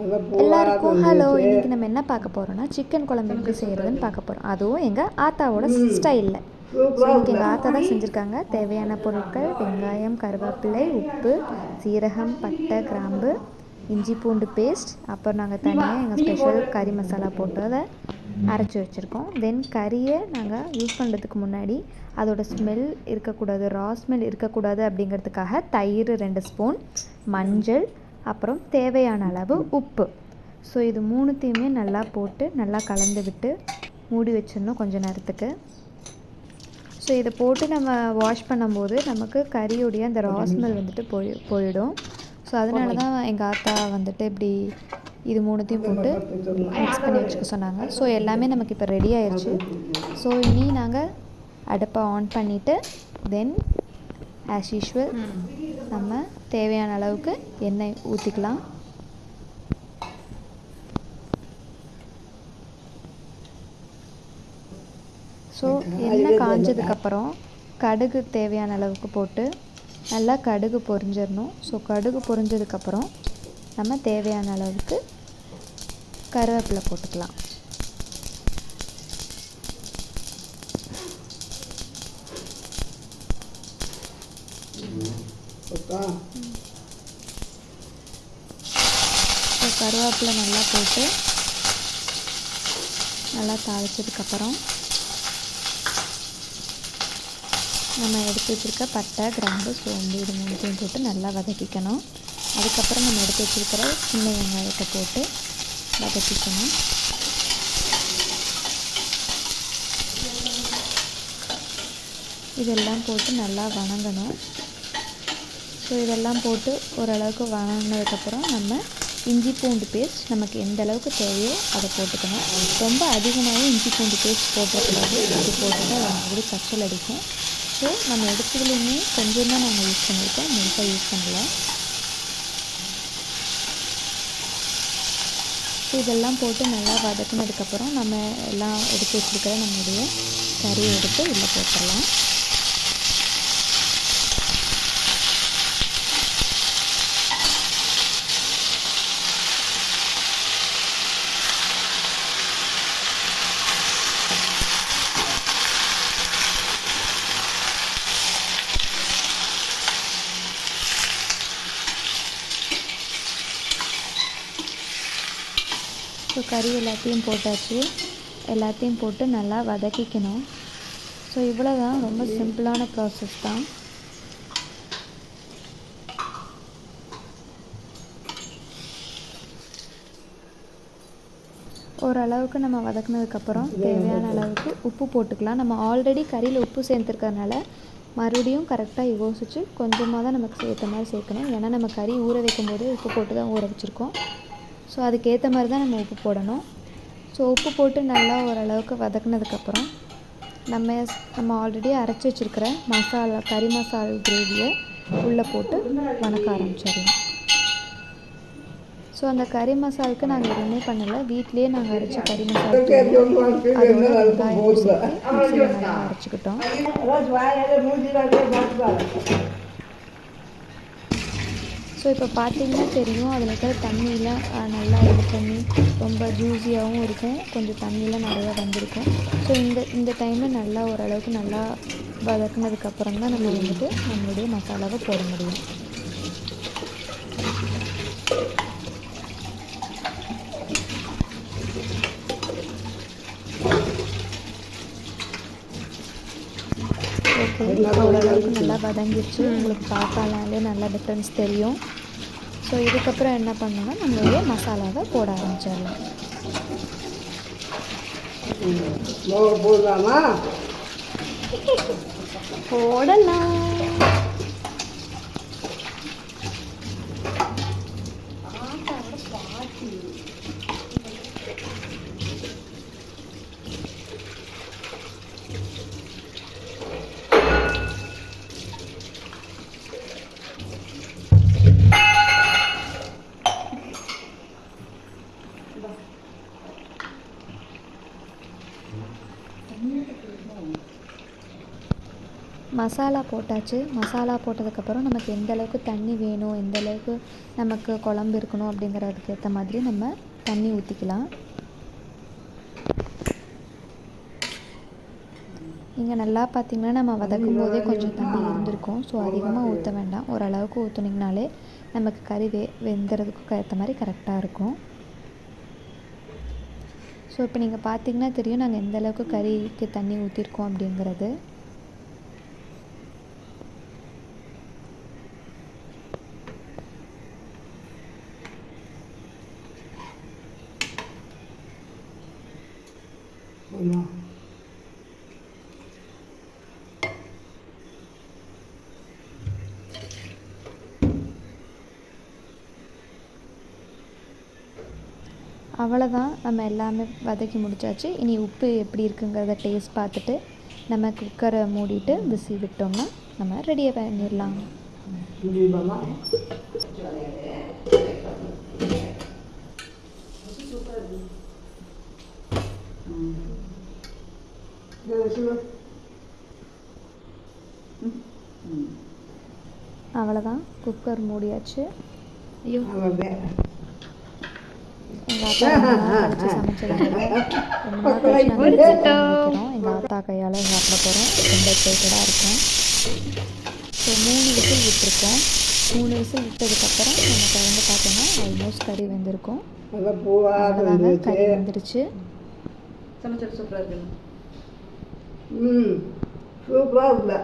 எல்லாருக்கும் ஹலோ இன்னைக்கு நம்ம என்ன பார்க்க போறோம்னா சிக்கன் குழம்பு. எப்படி செய்யறதுன்னு பார்க்க போறோம். அதுவும் எங்க ஆத்தாவோட ஸ்டைலில் ஸோ இன்னைக்கு எங்கள் ஆத்தா தான் செஞ்சுருக்காங்க. தேவையான பொருட்கள் வெங்காயம் கருவேப்பிலை உப்பு சீரகம் பட்டை கிராம்பு இஞ்சி பூண்டு பேஸ்ட் அப்புறம் நாங்கள் தனியாக எங்கள் ஸ்பெஷல் கறி மசாலா போட்டு அதை அரைச்சி வச்சுருக்கோம். தென் கறியை நாங்கள் யூஸ் பண்ணுறதுக்கு முன்னாடி அதோட ஸ்மெல் இருக்கக்கூடாது ரா ஸ்மெல் இருக்கக்கூடாது அப்படிங்கிறதுக்காக தயிர் ரெண்டு ஸ்பூன் மஞ்சள் அப்புறம் தேவையான அளவு உப்பு. ஸோ இது மூணுத்தையுமே நல்லா போட்டு நல்லா கலந்து விட்டு மூடி வச்சிடணும் கொஞ்ச நேரத்துக்கு. ஸோ இதை போட்டு நம்ம வாஷ் பண்ணும்போது நமக்கு கறியுடைய அந்த ராஸ்மெல் வந்துட்டு போய் போயிடும். ஸோ அதனால தான் எங்கள் ஆத்தா வந்துட்டு இப்படி இது மூணுத்தையும் போட்டு மிக்ஸ் பண்ணி வச்சுக்க சொன்னாங்க. ஸோ எல்லாமே நமக்கு இப்போ ரெடி ஆயிடுச்சு ஸோ இனி நாங்கள் அடுப்பை ஆன் பண்ணிவிட்டு தென் ஆஸ் யூஷுவல் நம்ம தேவையான அளவுக்கு எண்ணெய் ஊற்றிக்கலாம் ஸோ எண்ணெய் காஞ்சதுக்கப்புறம் கடுகு தேவையான அளவுக்கு போட்டு நல்லா கடுகு பொரிஞ்சிடணும். ஸோ கடுகு பொரிஞ்சதுக்கப்புறம் நம்ம தேவையான அளவுக்கு கருவேப்பிலை போட்டுக்கலாம். ஸோ கருவேப்பிலை நல்லா போட்டு நல்லா தாளிச்சதுக்கப்புறம் நம்ம எடுத்து வச்சுருக்க பட்டை கிராம்பு சோம்பு இது மூணுத்தையும் போட்டு நல்லா வதக்கிக்கணும். அதுக்கப்புறம் நம்ம எடுத்து வச்சுருக்கிற சின்ன வெங்காயத்தை போட்டு வதக்கிக்கணும். இதெல்லாம் போட்டு நல்லா வணங்கணும். ஸோ இதெல்லாம் போட்டு ஓரளவுக்கு வணங்கினதுக்கப்புறம் நம்ம இஞ்சி பூண்டு பேஸ்ட் நமக்கு எந்த அளவுக்கு தேவையோ அதை போட்டுக்கணும். ரொம்ப அதிகமாகவும் இஞ்சி பூண்டு பேஸ்ட் போட்டக்கூடாது அது போட்டுட்டு அது மாதிரி கச்சல் அடிக்கும். ஸோ நம்ம எடுத்ததுலேயுமே கொஞ்சம் தான் நாங்கள் யூஸ் பண்ணியிருக்கோம். முழுசாக யூஸ் பண்ணல. ஸோ இதெல்லாம் போட்டு நல்லா வதக்குனதுக்கப்புறம் நம்ம எல்லாம் எடுத்து வச்சுருக்கிற நம்மளுடைய கறியை எடுத்து உள்ளே போட்டுடலாம். ஸோ கறி எல்லாத்தையும் போட்டாச்சு. எல்லாத்தையும் போட்டு நல்லா வதக்கிக்கணும். ஸோ இவ்வளோ தான் ரொம்ப சிம்பிளான ப்ராசஸ் தான். ஓரளவுக்கு நம்ம வதக்குனதுக்கப்புறம் தேவையான அளவுக்கு உப்பு போட்டுக்கலாம். நம்ம ஆல்ரெடி கறியில் உப்பு சேர்த்துருக்கறனால மறுபடியும் கரெக்டாக யோசித்து கொஞ்சமாக தான் நமக்கு சேர்த்த மாதிரி சேர்க்கணும். ஏன்னா நம்ம கறி ஊற வைக்கும் போது உப்பு போட்டு தான் ஊற வச்சுருக்கோம். ஸோ அதுக்கேற்ற மாதிரி தான் நம்ம உப்பு போடணும். ஸோ உப்பு போட்டு நல்லா ஓரளவுக்கு வதக்குனதுக்கப்புறம் நம்ம நம்ம ஆல்ரெடி அரைச்சி வச்சுருக்கிற மசாலா கறி மசாலா கிரேவியை உள்ளே போட்டு வணக்க ஆரம்பிச்சிடலாம். ஸோ அந்த கறி மசாலுக்கு நாங்கள் எதுவுமே பண்ணலை. வீட்லேயே நாங்கள் அரைச்ச கறி மசாலா அரைச்சிக்கிட்டோம். ஸோ இப்போ பார்த்தீங்கன்னா தெரியும் அதில் இருக்கிற தண்ணியெலாம் நல்லா இது பண்ணி ரொம்ப ஜூஸியாகவும் இருக்கும். கொஞ்சம் தண்ணியெலாம் நிறையா வந்திருக்கும். ஸோ இந்த இந்த டைமில் நல்லா ஓரளவுக்கு நல்லா வதக்குனதுக்கப்புறம் தான் நம்ம வந்துட்டு நம்மளுடைய மசாலாவை போட முடியும் ஓகே ஓரளவுக்கு நல்லா வதங்கிடுச்சு உங்களுக்கு பார்த்தாலே நல்லா டிஃப்ரென்ஸ் தெரியும். ஸோ இதுக்கப்புறம் என்ன பண்ணணும்னா நம்மளுடைய மசாலாவை போட ஆரம்பிச்சிடலாம். போடலாமா. மசாலா போட்டாச்சு. மசாலா போட்டதுக்கப்புறம் நமக்கு எந்த அளவுக்கு தண்ணி வேணும் எந்த அளவுக்கு நமக்கு குழம்பு இருக்கணும் அப்படிங்கிறதுக்கு ஏற்ற மாதிரி நம்ம தண்ணி ஊற்றிக்கலாம் நீங்கள் நல்லா பார்த்தீங்கன்னா நம்ம வதக்கும் போதே கொஞ்சம் தண்ணி இருந்திருக்கும். ஸோ அதிகமாக ஊற்ற வேண்டாம். ஓரளவுக்கு ஊற்றுனீங்கனாலே நமக்கு கறி வெ வெந்துறதுக்கு ஏற்ற மாதிரி கரெக்டாக இருக்கும். ஸோ இப்போ நீங்கள் பார்த்தீங்கன்னா தெரியும் நாங்கள் எந்த அளவுக்கு கறிக்கு தண்ணி ஊற்றிருக்கோம் அப்படிங்கிறது. அவ்வளோதான் நம்ம எல்லாமே வதக்கி முடிச்சாச்சு. இனி உப்பு எப்படி இருக்குங்கிறத டேஸ்ட் பார்த்துட்டு நம்ம குக்கரை மூடிட்டு விசி விட்டோம்னா நம்ம ரெடியாக பண்ணிடலாம். அவ்வளோதான் குக்கர் மூடியாச்சு. ஐயோ அவன் எங்கள் ஆத்தா ரொம்ப நாள் கழிச்சு சமைச்சதுனால ரொம்ப நாள் கழிச்சு நாங்கள் வைக்கிறோம் எங்கள் ஆத்தா கையால் சாப்பிட போகிறோம் ரொம்ப எக்ஸைட்டடாக இருக்கோம். ஸோ மூணு விசில் விட்டுருக்கோம். மூணு விசில் விட்டதுக்கப்புறம் நம்ம திறந்து பார்த்தோம்னா ஆல்மோஸ்ட் கறி வெந்திருக்கும். அவ்வளோதாங்க கறி வெந்துருச்சு. சமைச்சது சூப்பராக இருக்கு ம் சூப்பராக இருந்தா